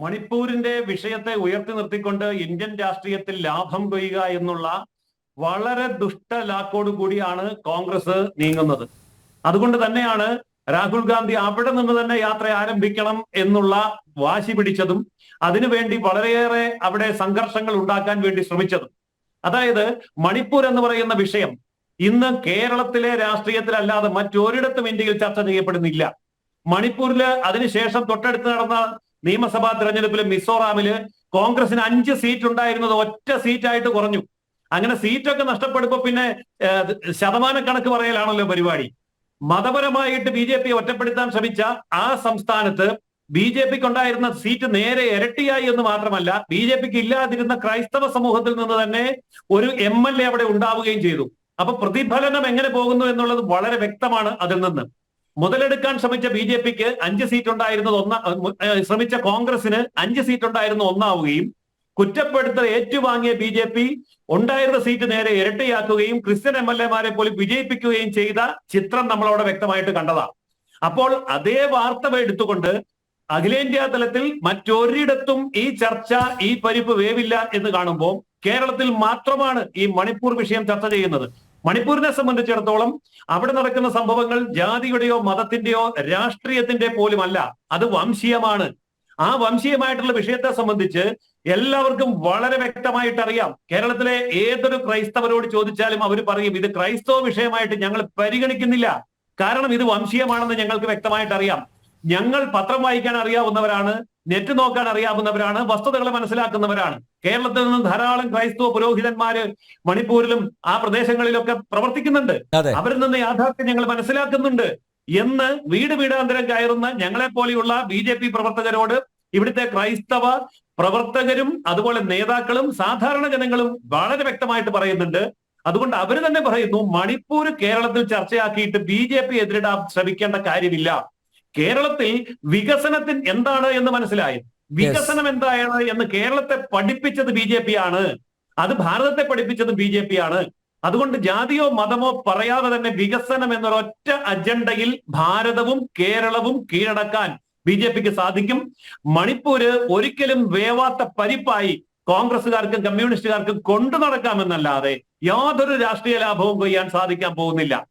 മണിപ്പൂരിന്റെ വിഷയത്തെ ഉയർത്തി നിർത്തിക്കൊണ്ട് ഇന്ത്യൻ രാഷ്ട്രീയത്തിൽ ലാഭം കൊയ്യുക എന്നുള്ള വളരെ ദുഷ്ടലാക്കോട് കൂടിയാണ് കോൺഗ്രസ് നീങ്ങുന്നത്. അതുകൊണ്ട് തന്നെയാണ് രാഹുൽ ഗാന്ധി അവിടെ നിന്ന് തന്നെ യാത്ര ആരംഭിക്കണം എന്നുള്ള വാശി പിടിച്ചതും അതിനുവേണ്ടി വളരെയേറെ അവിടെ സംഘർഷങ്ങൾ ഉണ്ടാക്കാൻ വേണ്ടി ശ്രമിച്ചതും. അതായത് മണിപ്പൂർ എന്ന് പറയുന്ന വിഷയം ഇന്ന് കേരളത്തിലെ രാഷ്ട്രീയത്തിലല്ലാതെ മറ്റൊരിടത്തും ഇന്ത്യയിൽ ചർച്ച ചെയ്യപ്പെടുന്നില്ല. മണിപ്പൂരിൽ അതിനുശേഷം തൊട്ടടുത്ത് നടന്ന നിയമസഭാ തെരഞ്ഞെടുപ്പിൽ മിസോറാമിൽ കോൺഗ്രസിന് അഞ്ച് സീറ്റ് ഉണ്ടായിരുന്നത് ഒറ്റ സീറ്റായിട്ട് കുറഞ്ഞു. അങ്ങനെ സീറ്റൊക്കെ നഷ്ടപ്പെടുമ്പോ പിന്നെ ശതമാന കണക്ക് പറയലാണല്ലോ പരിപാടി. മതപരമായിട്ട് ബി ജെ പി ഒറ്റപ്പെടുത്താൻ ശ്രമിച്ച ആ സംസ്ഥാനത്ത് ബി ജെ പിക്ക് ഉണ്ടായിരുന്ന സീറ്റ് നേരെ ഇരട്ടിയായി എന്ന് മാത്രമല്ല ബി ജെ പിക്ക് ഇല്ലാതിരുന്ന ക്രൈസ്തവ സമൂഹത്തിൽ നിന്ന് തന്നെ ഒരു എം എൽ എ അവിടെ ഉണ്ടാവുകയും ചെയ്തു. അപ്പൊ പ്രതിഫലനം എങ്ങനെ പോകുന്നു എന്നുള്ളത് വളരെ വ്യക്തമാണ് അതിൽ നിന്ന്. മുതലെടുക്കാൻ ശ്രമിച്ച ബി ജെ പിക്ക് അഞ്ച് സീറ്റ് ഉണ്ടായിരുന്നത് ഒന്ന ശ്രമിച്ച കോൺഗ്രസിന് അഞ്ച് സീറ്റ് ഉണ്ടായിരുന്ന ഒന്നാവുകയും കുറ്റപ്പെടുത്തൽ ഏറ്റുവാങ്ങിയ ബി ജെ പി ഉണ്ടായിരുന്ന സീറ്റ് നേരെ ഇരട്ടിയാക്കുകയും ക്രിസ്ത്യൻ എം എൽ എമാരെ പോലും വിജയിപ്പിക്കുകയും ചെയ്ത ചിത്രം നമ്മളവിടെ വ്യക്തമായിട്ട് കണ്ടതാണ്. അപ്പോൾ അതേ വാർത്ത എടുത്തുകൊണ്ട് അഖിലേന്ത്യാ തലത്തിൽ മറ്റൊരിടത്തും ഈ ചർച്ച ഈ പരിപ്പ് വേവില്ല എന്ന് കാണുമ്പോൾ കേരളത്തിൽ മാത്രമാണ് ഈ മണിപ്പൂർ വിഷയം ചർച്ച ചെയ്യുന്നത്. മണിപ്പൂരിനെ സംബന്ധിച്ചിടത്തോളം അവിടെ നടക്കുന്ന സംഭവങ്ങൾ ജാതിയുടെയോ മതത്തിന്റെയോ രാഷ്ട്രീയത്തിന്റെ പോലും അല്ല അത് വംശീയമാണ്. ആ വംശീയമായിട്ടുള്ള വിഷയത്തെ സംബന്ധിച്ച് എല്ലാവർക്കും വളരെ വ്യക്തമായിട്ട് അറിയാം. കേരളത്തിലെ ഏതൊരു ക്രൈസ്തവരോട് ചോദിച്ചാലും അവർ പറയും ഇത് ക്രൈസ്തവ വിഷയമായിട്ട് ഞങ്ങൾ പരിഗണിക്കുന്നില്ല. കാരണം ഇത് വംശീയമാണെന്ന് ഞങ്ങൾക്ക് വ്യക്തമായിട്ട് അറിയാം. ഞങ്ങൾ പത്രം വായിക്കാൻ അറിയാവുന്നവരാണ്. നെറ്റ് നോക്കാൻ അറിയാവുന്നവരാണ് വസ്തുതകളെ മനസ്സിലാക്കുന്നവരാണ്. കേരളത്തിൽ നിന്ന് ധാരാളം ക്രൈസ്തവ പുരോഹിതന്മാര് മണിപ്പൂരിലും ആ പ്രദേശങ്ങളിലൊക്കെ പ്രവർത്തിക്കുന്നുണ്ട്. അവരിൽ നിന്ന് യാഥാർത്ഥ്യം ഞങ്ങൾ മനസ്സിലാക്കുന്നുണ്ട്. എന്ന് വീട് വീടാന്തരം കയറുന്ന ഞങ്ങളെ പോലെയുള്ള ബി ജെ പി പ്രവർത്തകരോട് ഇവിടുത്തെ ക്രൈസ്തവ പ്രവർത്തകരും അതുപോലെ നേതാക്കളും സാധാരണ ജനങ്ങളും വളരെ വ്യക്തമായിട്ട് പറയുന്നുണ്ട്. അതുകൊണ്ട് അവർ തന്നെ പറയുന്നു മണിപ്പൂർ കേരളത്തിൽ ചർച്ചയാക്കിയിട്ട് ബി ജെ പി എതിരിടാൻ ശ്രമിക്കേണ്ട കാര്യമില്ല. കേരളത്തിൽ വികസനത്തിന് എന്താണ് എന്ന് മനസ്സിലായി? വികസനം എന്താണ് എന്ന് കേരളത്തെ പഠിപ്പിച്ചത് ബി ജെ പി ആണ്. അത് ഭാരതത്തെ പഠിപ്പിച്ചത് ബി ജെ പി ആണ്. അതുകൊണ്ട് ജാതിയോ മതമോ പറയാതെ തന്നെ വികസനം എന്നൊരൊറ്റ അജണ്ടയിൽ ഭാരതവും കേരളവും കീഴടക്കാൻ ബി ജെ പിക്ക് സാധിക്കും. മണിപ്പൂര് ഒരിക്കലും വേവാത്ത പരിപ്പായി കോൺഗ്രസുകാർക്കും കമ്മ്യൂണിസ്റ്റുകാർക്കും കൊണ്ടു നടക്കാമെന്നല്ലാതെ യാതൊരു രാഷ്ട്രീയ ലാഭവും കൊയ്യാൻ സാധിക്കാൻ പോകുന്നില്ല.